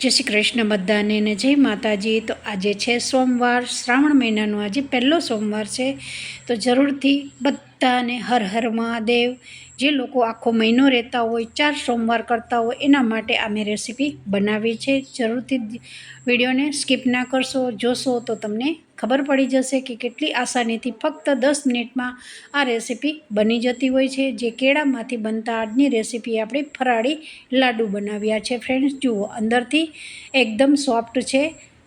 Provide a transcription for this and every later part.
જય શ્રી કૃષ્ણ બધાને ને જય માતાજી. તો આજે છે સોમવાર, શ્રાવણ મહિનાનો આજે પહેલો સોમવાર છે. તો જરૂરથી બધાને હર હર મહાદેવ. જે લોકો આખો મહિનો રહેતા હોય, ચાર સોમવાર કરતા હોય, એના માટે આ મેં રેસીપી બનાવી છે. જરૂરથી વિડીયોને સ્કીપ ના કરશો. જોશો તો તમને ખબર પડી જશે કે કેટલી આસાનીથી ફક્ત દસ મિનિટમાં આ રેસીપી બની જતી હોય છે. જે કેળામાંથી બનતા આજની રેસીપી આપણે ફરાળી લાડુ બનાવ્યા છે. ફ્રેન્ડ્સ જુઓ, અંદરથી એકદમ સોફ્ટ છે.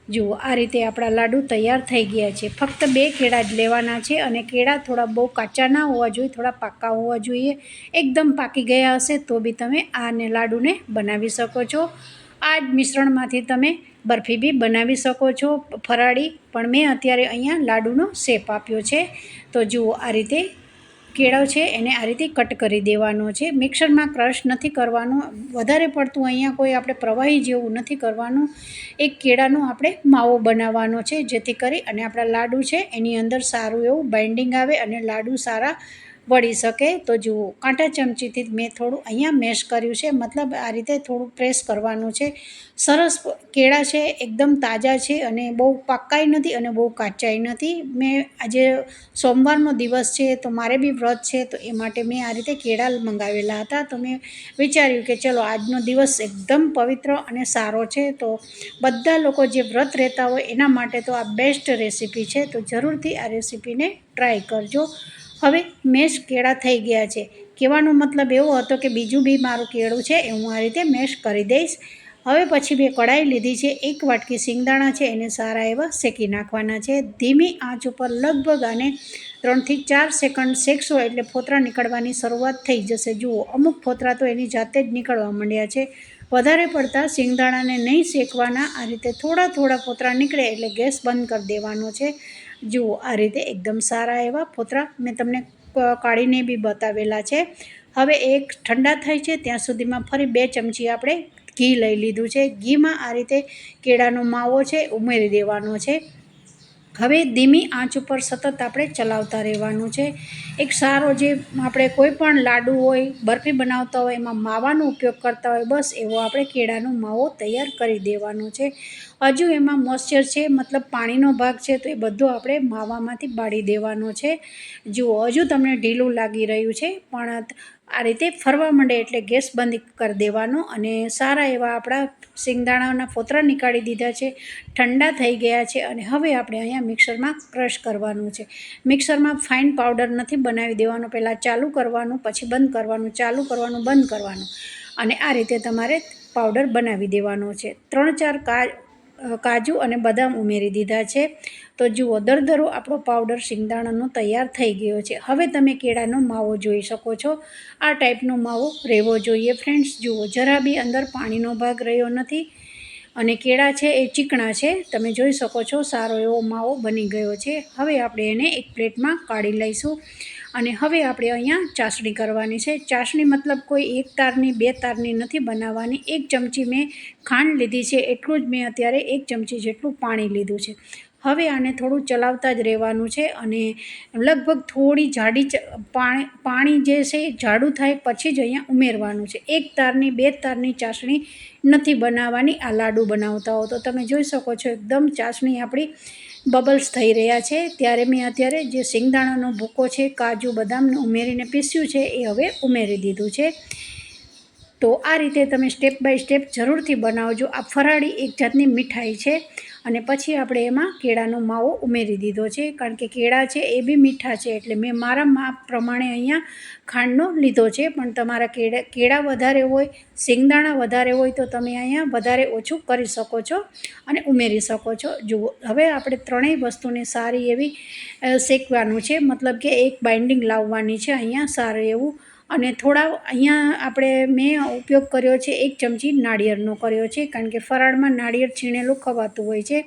જુઓ, આ રીતે આપણા લાડુ તૈયાર થઈ ગયા છે. ફક્ત બે કેળા જ લેવાના છે અને કેળા થોડા બહુ કાચા ના હોવા જોઈએ, થોડા પાકા હોવા જોઈએ. એકદમ પાકી ગયા હશે તો બી તમે આને લાડુને બનાવી શકો છો. આ જ મિશ્રણમાંથી તમે બરફી બી બનાવી શકો છો. ફરાળી, પણ મેં અત્યારે અહીંયા લાડુનો શેપ આપ્યો છે. તો જુઓ, આ રીતે કેળો છે, એને આ રીતે કટ કરી દેવાનો છે. મિક્સરમાં ક્રશ નથી કરવાનો. વધારે પડતું અહીંયા કોઈ આપણે પ્રવાહી જેવું નથી કરવાનું. એક કેળાનો આપણે માવો બનાવવાનો છે, જેથી કરી અને આપણા લાડુ છે, એની અંદર સારું એવું બાઇન્ડિંગ આવે અને લાડુ સારા વળી શકે તો જુઓ, કાંટા ચમચીથી મેં થોડું અહીંયા મેશ કર્યું છે. મતલબ આ રીતે થોડું પ્રેસ કરવાનું છે. સરસ કેળા છે, એકદમ તાજા છે અને બહુ પાકાઈ નથી અને બહુ કાચાઈ નથી. મેં આજે સોમવારનો દિવસ છે તો મારે બી વ્રત છે તો એ માટે મેં આ રીતે કેળા મંગાવેલા હતા. તો મેં વિચાર્યું કે ચલો આજનો દિવસ એકદમ પવિત્ર અને સારો છે. તો બધા લોકો જે વ્રત રહેતા હોય એના માટે તો આ બેસ્ટ રેસીપી છે. તો જરૂરથી આ રેસીપીને ટ્રાય કરજો. હવે મેશ કેળા થઈ ગયા છે. કહેવાનો મતલબ એવો હતો કે બીજું બી મારું કેળું છે એ હું આ રીતે મેશ કરી દઈશ. હવે પછી મેં કઢાઈ લીધી છે. એક વાટકી સિંગદાણા છે. એને સારા એવા શેકી નાખવાના છે. ધીમી આંચ ઉપર લગભગ આને ત્રણથી ચાર સેકન્ડ શેકશો એટલે ફોતરા નીકળવાની શરૂઆત થઈ જશે. જુઓ, અમુક ફોતરા તો એની જાતે જ નીકળવા માંડ્યા છે. વધારે પડતા સિંગદાણાને નહીં શેકવાના. આ રીતે થોડા થોડા ફોતરા નીકળે એટલે ગેસ બંધ કરી દેવાનો છે. જુઓ, આ રીતે એકદમ સારા એવા ફોતરા મેં તમને કાઢીને બી બતાવેલા છે. હવે એક ઠંડા થાય છે, ત્યાં સુધીમાં ફરી બે ચમચી આપણે ઘી લઈ લીધું છે. ઘીમાં આ રીતે કેળાનો માવો છે, ઉમેરી દેવાનો છે. હવે ધીમી આંચ ઉપર સતત આપણે ચલાવતા રહેવાનું છે. એક સારો જે આપણે કોઈ પણ લાડુ હોય, બરફી બનાવતા હોય, એમાં માવાનો ઉપયોગ કરતા હોય, બસ એવો આપણે કેળાનો માવો તૈયાર કરી દેવાનો છે. હજુ એમાં મોઇશ્ચર છે, મતલબ પાણીનો ભાગ છે, તો એ બધો આપણે માવામાંથી બાળી દેવાનો છે. જુઓ, હજુ તમને ઢીલું લાગી રહ્યું છે, પણ આ રીતે ફરવા માંડે એટલે ગેસ બંધ કરી દેવાનો અને સારા એવા આપણા સિંગદાણાના ફોતરા નીકાળી દીધા છે, ઠંડા થઈ ગયા છે અને હવે આપણે અહીંયા મિક્સરમાં ક્રશ કરવાનું છે. મિક્સરમાં ફાઇન પાવડર નથી બનાવી દેવાનો, પહેલાં ચાલુ કરવાનું, પછી બંધ કરવાનું, ચાલુ કરવાનું, બંધ કરવાનું અને આ રીતે તમારે પાવડર બનાવી દેવાનો છે. ત્રણ ચાર કા કાજુ અને બદામ ઉમેરી દીધા છે. તો જુઓ દરદરો આપણો પાવડર શિંગદાણાનો તૈયાર થઈ ગયો છે. હવે તમે કેળાનો માવો જોઈ શકો છો. આ ટાઈપનો માવો રહેવો જોઈએ. ફ્રેન્ડ્સ, જુઓ, જરા બી અંદર પાણીનો ભાગ રહ્યો નથી. અને કેળા છે એ ચીકણા છે. તમે જોઈ શકો છો, સારો એવો માવો બની ગયો છે. હવે આપણે એને એક પ્લેટમાં કાઢી લઈશું. અને હવે આપણે અહીંયા ચાસણી કરવાની છે. ચાસણી મતલબ કોઈ એક તારની, બે તારની નથી બનાવવાની. એક ચમચી મેં ખાંડ લીધી છે. એટલું જ મેં અત્યારે એક ચમચી જેટલું પાણી લીધું છે. હવે આને થોડું ચલાવતા જ રહેવાનું છે અને લગભગ થોડી જાડી પાણી પાણી જે છે એ જાડું થાય પછી જ અહીંયા ઉમેરવાનું છે. એક તારની, બે તારની ચાસણી નથી બનાવવાની, આ લાડુ બનાવતા હો તો તમે જોઈ શકો છો એકદમ ચાસણી આપણી બબલ્સ થઈ રહ્યા છે. ત્યારે મેં અત્યારે જે સિંગદાણાનો ભૂકો છે, કાજુ, બદામને ઉમેરીને પીસ્યું છે એ હવે ઉમેરી દીધું છે. તો આ રીતે તમે સ્ટેપ બાય સ્ટેપ જરૂરથી બનાવજો. આ ફરાળી એક જાતની મીઠાઈ છે અને પછી આપણે એમાં કેળાનો માવો ઉમેરી દીધો છે. કારણ કે કેળા છે એ બી મીઠા છે એટલે મેં મારા માપ પ્રમાણે અહીંયા ખાંડનો લીધો છે. પણ તમારા કેળા કેળા વધારે હોય સિંગદાણા વધારે હોય તો તમે અહીંયા વધારે ઓછું કરી શકો છો અને ઉમેરી શકો છો. જુઓ, હવે આપણે ત્રણેય વસ્તુને સારી એવી શેકવાનું છે. મતલબ કે એક બાઇન્ડિંગ લાવવાની છે અહીંયા સારું એવું. અને થોડા અહીંયા આપણે મેં ઉપયોગ કર્યો છે એક ચમચી નાળિયેરનો કર્યો છે, કારણ કે ફરાળમાં નાળિયેર છીણેલું ખવાતું હોય છે,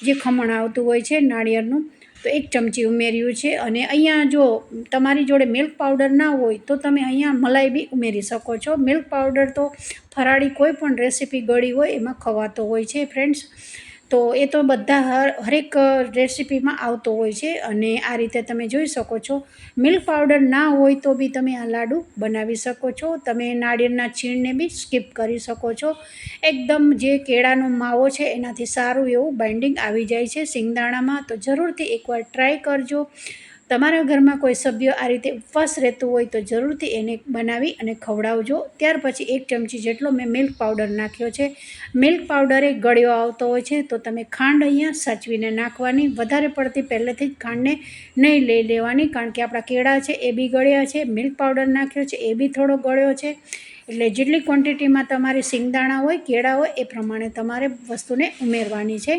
જે ખમણ આવતું હોય છે નાળિયેરનું. તો એક ચમચી ઉમેર્યું છે અને અહીંયા જો તમારી જોડે મિલ્ક પાવડર ના હોય તો તમે અહીંયા મલાઈ બી ઉમેરી શકો છો. મિલ્ક પાવડર તો ફરાળી કોઈ પણ રેસીપી ગળી હોય એમાં ખવાતો હોય છે ફ્રેન્ડ્સ તો એ તો બધા હર, હરેક રેસિપીમાં આવતો હોય છે અને આ રીતે તમે જોઈ શકો છો. મિલ્ક પાવડર ના હોય તો બી તમે આ લાડુ બનાવી શકો છો. તમે નાળિયેરના છીણને બી સ્કીપ કરી શકો છો. એકદમ જે કેળાનો માવો છે એનાથી સારું એવું બાઇન્ડિંગ આવી જાય છે સિંગદાણામાં. તો જરૂરથી એકવાર ટ્રાય કરજો. તમારા ઘરમાં કોઈ સભ્ય આ રીતે ઉપવાસ રહેતું હોય તો જરૂરથી એને બનાવી અને ખવડાવજો. ત્યાર પછી એક ચમચી જેટલો મેં મિલ્ક પાવડર નાખ્યો છે. મિલ્ક પાવડર એ ગળ્યો આવતો હોય છે તો તમે ખાંડ અહીંયા સાચવીને નાખવાની. વધારે પડતી પહેલેથી જ ખાંડને નહીં લઈ લેવાની કારણ કે આપણા કેળા છે એ બી ગળ્યા છે. મિલ્ક પાવડર નાખ્યો છે એ બી થોડો ગળ્યો છે. એટલે જેટલી ક્વોન્ટિટીમાં તમારી સિંગદાણા હોય, કેળા હોય એ પ્રમાણે તમારે વસ્તુને ઉમેરવાની છે.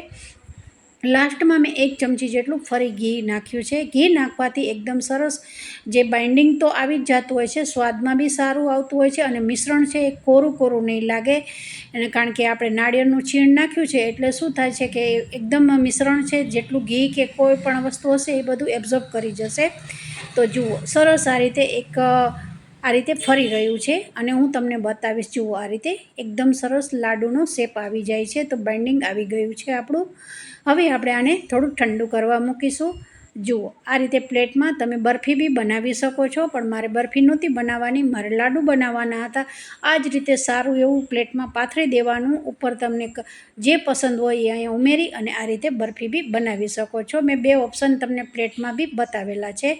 લાસ્ટમાં મેં એક ચમચી જેટલું ફરી ઘી નાખ્યું છે. ઘી નાખવાથી એકદમ સરસ જે બાઇન્ડિંગ તો આવી જ જતું હોય છે, સ્વાદમાં બી સારું આવતું હોય છે અને મિશ્રણ છે એ કોરું કોરું નહીં લાગે. અને કારણ કે આપણે નાળિયેરનું છીણ નાખ્યું છે એટલે શું થાય છે કે એકદમ મિશ્રણ છે, જેટલું ઘી કે કોઈ પણ વસ્તુ હશે એ બધું એબ્ઝોર્બ કરી જશે. તો જુઓ, સરસ આ રીતે એક આ રીતે ફરી રહ્યું છે અને હું તમને બતાવીશ, જુઓ આ રીતે એકદમ સરસ લાડુનો શેપ આવી જાય છે, તો બાઇન્ડિંગ આવી ગયું છે આપણું. હવે આપણે આને થોડું ઠંડુ કરવા મૂકીશું. જુઓ, આ રીતે પ્લેટમાં તમે બરફી બી બનાવી શકો છો, પણ મારે બરફી નહોતી બનાવવાની, મારે લાડુ બનાવવાના હતા. આ જ રીતે સારું એવું પ્લેટમાં પાથરી દેવાનું, ઉપર તમને જે પસંદ હોય એ અહીંયા ઉમેરી અને આ રીતે બરફી બી બનાવી શકો છો. મેં બે ઓપ્શન તમને પ્લેટમાં બી બતાવેલા છે.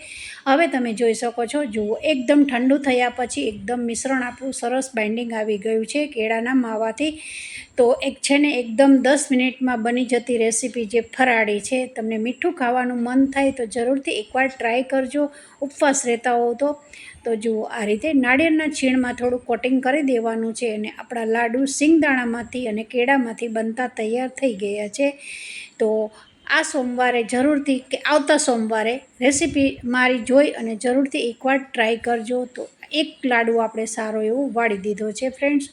હવે તમે જોઈ શકો છો, જુઓ, એકદમ ઠંડુ થયા પછી એકદમ મિશ્રણ આપણું સરસ બાઇન્ડિંગ આવી ગયું છે કેળાના માવાથી. તો એક છે ને, એકદમ દસ મિનિટમાં બની જતી રેસીપી જે ફરાળી છે, તમને મીઠું ખાવાનું મન થાય તો જરૂરથી એકવાર ટ્રાય કરજો. ઉપવાસ રહેતા હો તો. તો જુઓ, આ રીતે નાળિયેરના છીણમાં થોડું કોટિંગ કરી દેવાનું છે અને આપણા લાડુ સિંગદાણામાંથી અને કેળામાંથી બનતા તૈયાર થઈ ગયા છે. તો આ સોમવારે જરૂરથી કે આવતા સોમવારે રેસીપી મારી જોઈ અને જરૂરથી એકવાર ટ્રાય કરજો. તો એક લાડુ આપણે સારો એવો વાળી દીધો છે ફ્રેન્ડ્સ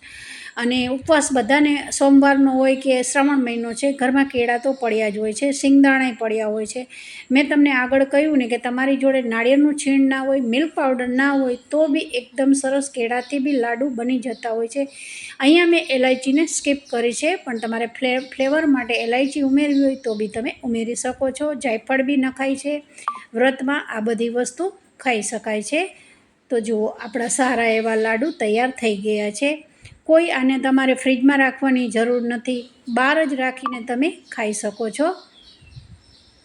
અને ઉપવાસ બધાને સોમવારનો હોય કે શ્રવણ મહિનો છે, ઘરમાં કેળા તો પડ્યા જ હોય છે, સિંગદાણાય પડ્યા હોય છે. મેં તમને આગળ કહ્યું ને કે તમારી જોડે નાળિયેરનું છીણ ના હોય, મિલ્ક પાવડર ના હોય, તો બી એકદમ સરસ કેળાથી બી લાડુ બની જતા હોય છે. અહીંયા મેં એલાયચીને સ્કીપ કરી છે, પણ તમારે ફ્લે, ફ્લેવર માટે એલાયચી ઉમેરવી હોય તો બી તમે ઉમેરી શકો છો. જાયફળ બી નખાય છે, વ્રતમાં આ બધી વસ્તુ ખાઈ શકાય છે. તો જુઓ, આપણા સારા એવા લાડુ તૈયાર થઈ ગયા છે. કોઈ આને તમારે ફ્રીજમાં રાખવાની જરૂર નથી. બહાર જ રાખીને તમે ખાઈ શકો છો.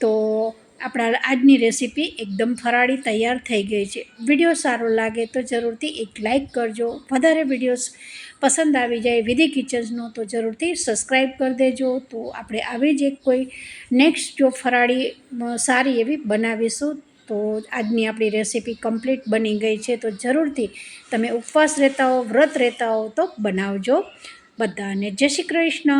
તો આપણા આજની રેસીપી એકદમ ફરાળી તૈયાર થઈ ગઈ છે. વીડિયો સારો લાગે તો જરૂરથી એક લાઈક કરજો. વધારે વિડીયોઝ પસંદ આવી જાય વિધિ કિચન્સનો તો જરૂરથી સબસ્ક્રાઈબ કરી દેજો. તો આપણે આવી જ એક કોઈ નેક્સ્ટ જો ફરાળી સારી એવી બનાવીશું. તો આજની આપણી રેસીપી કમ્પ્લીટ બની ગઈ છે. તો જરૂરથી તમે ઉપવાસ રહેતા હો, વ્રત રહેતા હો, તો બનાવજો. બધાને જય શ્રી કૃષ્ણ.